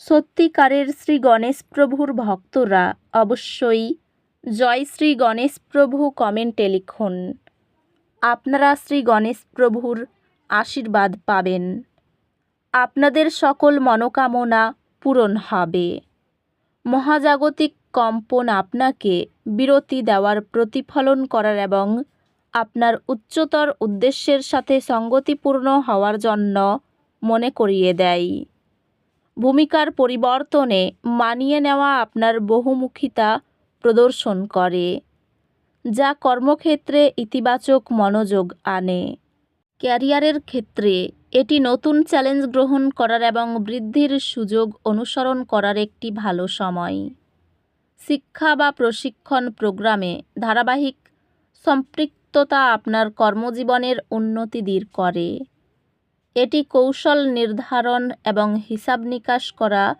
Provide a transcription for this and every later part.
সত্যিকারের শ্রী গণেশ প্রভুর ভক্তরা অবশ্যই জয় শ্রী গণেশ প্রভু কমেন্টে লিখুন। আপনারা শ্রী গণেশ প্রভুর আশীর্বাদ পাবেন। আপনাদের সকল মনোকামনা পূরণ হবে। মহাজাগতিক কম্পন আপনাকে বিরতি দেওয়ার প্রতিফলন করার এবং আপনার উচ্চতর উদ্দেশ্যের সাথে সঙ্গতিপূর্ণ হওয়ার জন্য মনে করিয়ে দেয়। ভূমিকার পরিবর্তনে মানিয়ে নেওয়া আপনার বহুমুখিতা প্রদর্শন করে, যা কর্মক্ষেত্রে ইতিবাচক মনোযোগ আনে। ক্যারিয়ারের ক্ষেত্রে এটি নতুন চ্যালেঞ্জ গ্রহণ করার এবং বৃদ্ধির সুযোগ অনুসরণ করার একটি ভালো সময়। শিক্ষা বা প্রশিক্ষণ প্রোগ্রামে ধারাবাহিক সম্পৃক্ততা আপনার কর্মজীবনের উন্নতি দূর করে। এটি কৌশল নির্ধারণ এবং হিসাব নিকাশ করা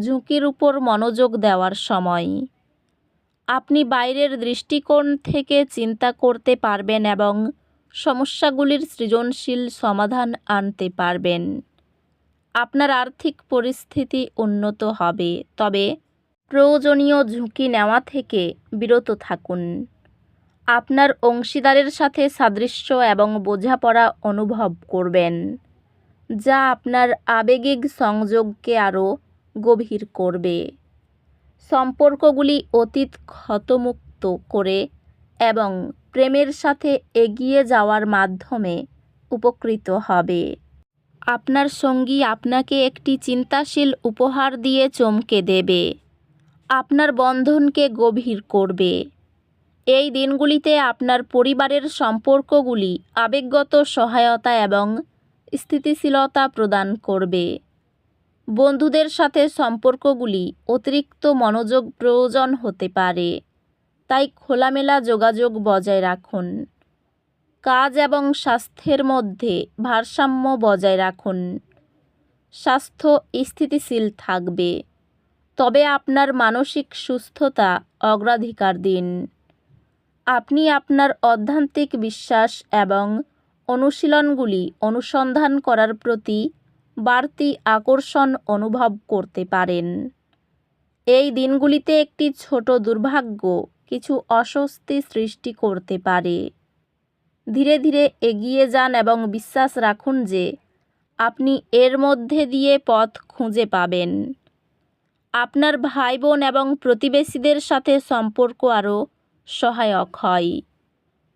ঝুঁকির উপর মনোযোগ দেওয়ার সময়। আপনি বাইরের দৃষ্টিকোণ থেকে চিন্তা করতে পারবেন এবং সমস্যাগুলির সৃজনশীল সমাধান আনতে পারবেন। আপনার আর্থিক পরিস্থিতি উন্নত হবে, তবে প্রয়োজনীয় ঝুঁকি নেওয়া থেকে বিরত থাকুন। আপনার অংশীদারের সাথে সাদৃশ্য এবং বোঝাপড়া অনুভব করবেন। যা আপনার আবেগিক সংযোগকে আরও গভীর করবে। সম্পর্কগুলি অতীত ক্ষতমুক্ত করে এবং প্রেমের সাথে এগিয়ে যাওয়ার মাধ্যমে উপকৃত হবে। আপনার সঙ্গী আপনাকে একটি চিন্তাশীল উপহার দিয়ে চমকে দেবে। আপনার বন্ধনকে গভীর করবে। এই দিনগুলিতে আপনার পরিবারের সম্পর্কগুলি আবেগগত সহায়তা এবং স্থিতিশীলতা প্রদান করবে। বন্ধুদের সাথে সম্পর্কগুলি অতিরিক্ত মনোযোগ প্রয়োজন হতে পারে, তাই খোলামেলা যোগাযোগ বজায় রাখুন। কাজ এবং স্বাস্থ্যের মধ্যে ভারসাম্য বজায় রাখুন। স্বাস্থ্য স্থিতিশীল থাকবে, তবে আপনার মানসিক সুস্থতা অগ্রাধিকার দিন। আপনি আপনার অধ্যান্তিক বিশ্বাস এবং অনুশীলনগুলি অনুসন্ধান করার প্রতি বাড়তি আকর্ষণ অনুভব করতে পারেন। এই দিনগুলিতে একটি ছোট দুর্ভাগ্য কিছু অস্বস্তি সৃষ্টি করতে পারে। ধীরে ধীরে এগিয়ে যান এবং বিশ্বাস রাখুন যে আপনি এর মধ্যে দিয়ে পথ খুঁজে পাবেন। আপনার ভাই বোন এবং প্রতিবেশীদের সাথে সম্পর্ক আরও সহায়ক হয়।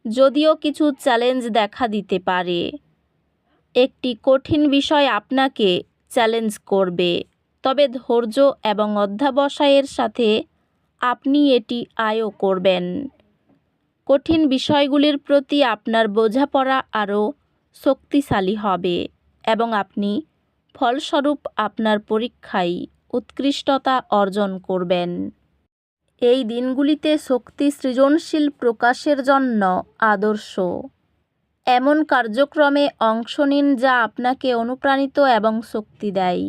যদিও কিছু চ্যালেঞ্জ দেখা দিতে পারে। একটি কঠিন বিষয় আপনাকে চ্যালেঞ্জ করবে, তবে ধৈর্য এবং অধ্যাবসায়ের সাথে আপনি এটি আয়ও করবেন। কঠিন বিষয়গুলির প্রতি আপনার বোঝাপড়া আরও শক্তিশালী হবে এবং আপনি ফলস্বরূপ আপনার পরীক্ষায় উৎকৃষ্টতা অর্জন করবেন। এই দিনগুলিতে শক্তি সৃজনশীল প্রকাশের জন্য আদর্শ। এমন কার্যক্রমে অংশ নিন যা আপনাকে অনুপ্রাণিত এবং শক্তি দেয়।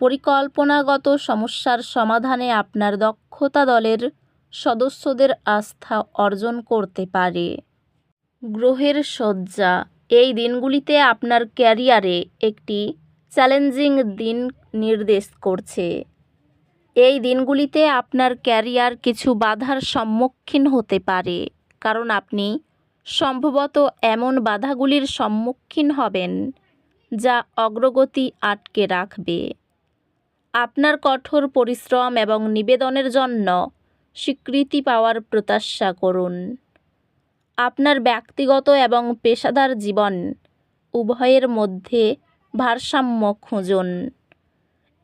পরিকল্পনাগত সমস্যার সমাধানে আপনার দক্ষতা দলের সদস্যদের আস্থা অর্জন করতে পারে। গ্রহের সজ্জা এই দিনগুলিতে আপনার ক্যারিয়ারে একটি চ্যালেঞ্জিং দিন নির্দেশ করছে। এই দিনগুলিতে আপনার ক্যারিয়ার কিছু বাধার সম্মুখীন হতে পারে, কারণ আপনি সম্ভবত এমন বাধাগুলির সম্মুখীন হবেন যা অগ্রগতি আটকে রাখবে। আপনার কঠোর পরিশ্রম এবং নিবেদনের জন্য স্বীকৃতি পাওয়ার প্রত্যাশা করুন। আপনার ব্যক্তিগত এবং পেশাদার জীবন উভয়ের মধ্যে ভারসাম্য খুঁজুন।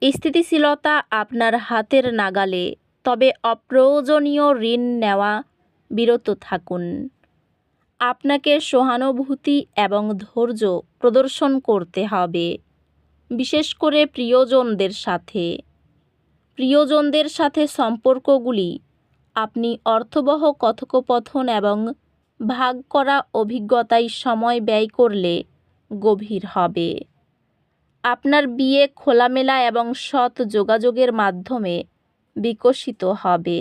স্থিতিশীলতা আপনার হাতের নাগালে, তবে অপ্রয়োজনীয় ঋণ নেওয়া বিরত থাকুন। আপনাকে সহানুভূতি এবং ধৈর্য প্রদর্শন করতে হবে, বিশেষ করে প্রিয়জনদের সাথে। প্রিয়জনদের সাথে সম্পর্কগুলি আপনি অর্থবহ কথোপকথন এবং ভাগ করা অভিজ্ঞতায় সময় ব্যয় করলে গভীর হবে। আপনার বিয়ে খোলামেলা এবং সৎ যোগাযোগের মাধ্যমে বিকশিত হবে।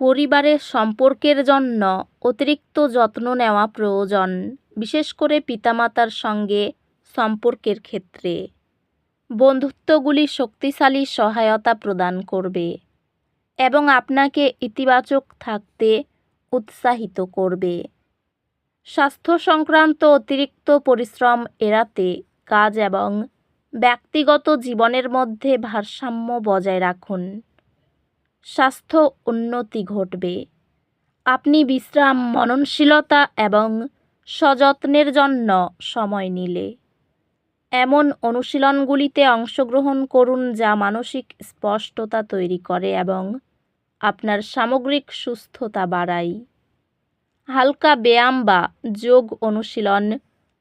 পরিবারের সম্পর্কের জন্য অতিরিক্ত যত্ন নেওয়া প্রয়োজন, বিশেষ করে পিতামাতার সঙ্গে সম্পর্কের ক্ষেত্রে। বন্ধুত্বগুলি শক্তিশালী সহায়তা প্রদান করবে এবং আপনাকে ইতিবাচক থাকতে উৎসাহিত করবে। স্বাস্থ্য সংক্রান্ত অতিরিক্ত পরিশ্রম এড়াতে কাজ এবং ব্যক্তিগত জীবনের মধ্যে ভারসাম্য বজায় রাখুন। স্বাস্থ্য উন্নতি ঘটবে। আপনি বিশ্রাম, মননশীলতা এবং সযত্নের জন্য সময় নিলে। এমন অনুশীলনগুলিতে অংশগ্রহণ করুন যা মানসিক স্পষ্টতা তৈরি করে এবং আপনার সামগ্রিক সুস্থতা বাড়ায়। হালকা ব্যায়াম বা যোগ অনুশীলন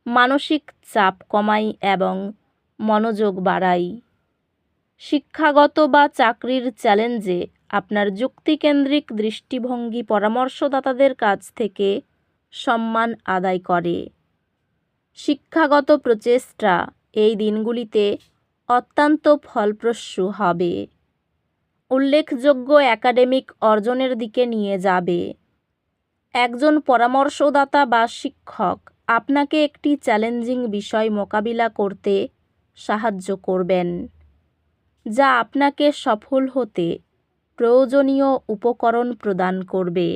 মানসিক চাপ কমায় এবং মনোযোগ বাড়াই। শিক্ষাগত বা চাকরির চ্যালেঞ্জে আপনার যুক্তিকেন্দ্রিক দৃষ্টিভঙ্গি পরামর্শদাতাদের কাছ থেকে সম্মান আদায় করে। শিক্ষাগত প্রচেষ্টা এই দিনগুলিতে অত্যন্ত ফলপ্রসূ হবে। উল্লেখযোগ্য একাডেমিক অর্জনের দিকে নিয়ে যাবে। একজন পরামর্শদাতা বা শিক্ষক আপনাকে একটি চ্যালেঞ্জিং বিষয় মোকাবিলা করতে সাহায্য করবেন। যা আপনাকে সফল হতে প্রয়োজনীয় উপকরণ প্রদান করবে।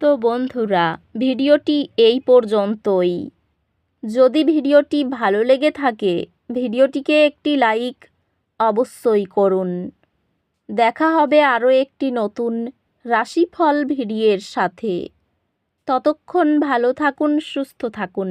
তো বন্ধুরা, ভিডিওটি এই পর্যন্তই। যদি ভিডিওটি ভালো লেগে থাকে, ভিডিওটিকে একটি লাইক অবশ্যই করুন। দেখা হবে আরও একটি নতুন রাশিফল ভিডিওর সাথে। ততক্ষণ ভালো থাকুন, সুস্থ থাকুন।